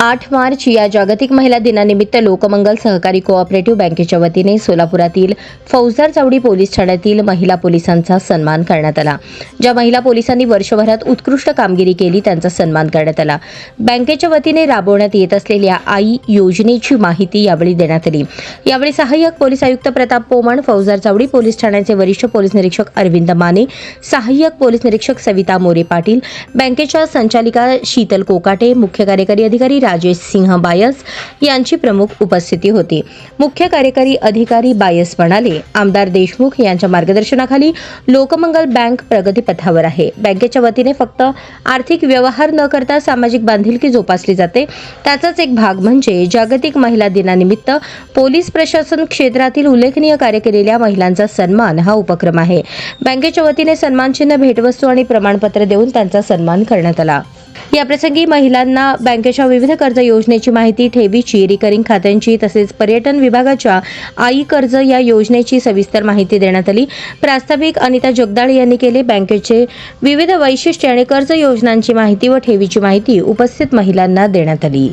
आठ मार्च या जागतिक महिला दिनानिमित्त लोकमंगल सहकारी कोऑपरेटिव्ह बँकेच्या वतीने सोलापुरातील फौजदार चावडी पोलीस ठाण्यातील महिला पोलिसांचा सन्मान करण्यात आला. ज्या महिला पोलिसांनी वर्षभरात उत्कृष्ट कामगिरी केली त्यांचा सन्मान करण्यात आला. बँकेच्या वतीने राबवण्यात येत असलेल्या आई योजनेची माहिती यावेळी देण्यात आली. यावेळी सहाय्यक पोलीस आयुक्त प्रताप पोमण फौजदार चावडी पोलीस ठाण्याचे वरिष्ठ पोलीस निरीक्षक अरविंद माने सहाय्यक पोलीस निरीक्षक सविता मोरे पाटील बँकेच्या संचालिका शीतल कोकाटे मुख्य कार्यकारी अधिकारी राजेश सिंह बायस यांची प्रमुख उपस्थिती होती. मुख्य कार्यकारी अधिकारी बायस म्हणाले आमदार देशमुख यांच्या मार्गदर्शनाखाली लोकमंगल बँक प्रगतीपथावर आहे. बँकेच्या वतीने फक्त आर्थिक व्यवहार न करता सामाजिक बांधिलकी जोपासली जाते. त्याचाच एक भाग म्हणजे जागतिक महिला दिनानिमित्त पोलीस प्रशासन क्षेत्रातील उल्लेखनीय कार्य केलेल्या महिलांचा सन्मान हा उपक्रम आहे. बँकेच्या वतीने सन्मानचिन्ह भेटवस्तू आणि प्रमाणपत्र देऊन त्यांचा सन्मान करण्यात आला. याप्रसंगी महिलांना बँकेच्या विविध कर्ज योजनेची माहिती ठेवीची रिकरिंग खात्यांची तसेच पर्यटन विभागाच्या आई कर्ज या योजनेची सविस्तर माहिती देण्यात आली. प्रास्ताविक अनिता जगदाळे यांनी केले बँकेचे विविध वैशिष्ट्ये आणि कर्ज योजनांची माहिती व ठेवीची माहिती उपस्थित महिलांना देण्यात आली.